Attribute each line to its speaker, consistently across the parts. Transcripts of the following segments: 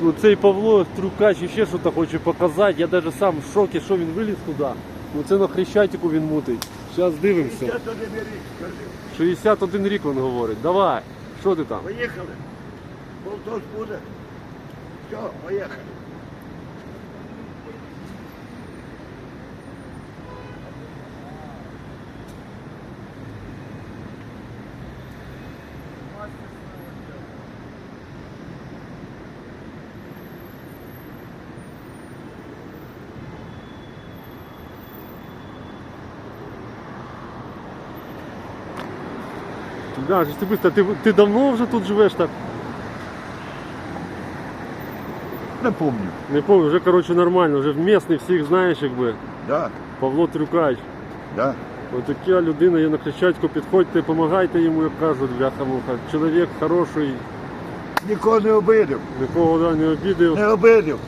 Speaker 1: Ну, цей Павло Трюкач ще щось хоче показати. Я навіть сам в шокі, що він виліз туди. Ну це на Хрещатику він мутить. Зараз дивимося.
Speaker 2: Сейчас один рік, скажи.
Speaker 1: 61 рік він говорить. Давай, що ти там?
Speaker 2: Поїхали. Болтос буде. Все, поїхали.
Speaker 1: Да, ти быстро, ти, ти давно вже тут живеш так?
Speaker 2: Не помню.
Speaker 1: Не помню, вже коротше нормально, вже місний всіх знаєш, якби.
Speaker 2: Да,
Speaker 1: Павло Трюкач.
Speaker 2: да.
Speaker 1: Ось така людина є на Хрещатику, підходьте, допомагайте йому, як кажуть, бляха-муха. Чоловік хороший,
Speaker 2: Нікого не обидив.
Speaker 1: нікого да, не обідав,
Speaker 2: Не обидив.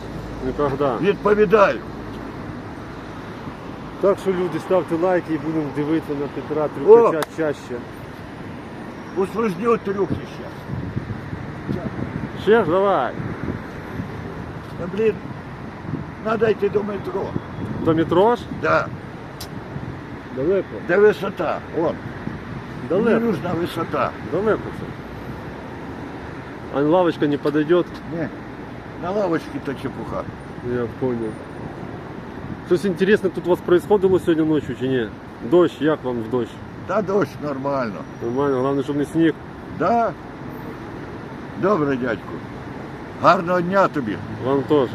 Speaker 1: ніколи.
Speaker 2: Відповідаю.
Speaker 1: Так що люди, ставте лайки і будемо дивитися на Петра Трюкача чаще.
Speaker 2: Усложню трюки ще.
Speaker 1: Ще ж давай.
Speaker 2: Ну, блін, треба йти до метро.
Speaker 1: До метро ж?
Speaker 2: Да.
Speaker 1: Далеко.
Speaker 2: Де висота? Вон. Мені
Speaker 1: Далеко.
Speaker 2: нужна висота.
Speaker 1: Далеко це. А лавочка не подойдет?
Speaker 2: Ні. На лавочці то чепуха.
Speaker 1: Я понял. Щось інтересне тут у вас происходило сьогодні ночі чи ні? Дощ, як вам в дощ?
Speaker 2: Та дощ нормально.
Speaker 1: Нормально, головне, щоб не сніг.
Speaker 2: Да? Добре, дядьку. Гарного дня тобі.
Speaker 1: Вам теж.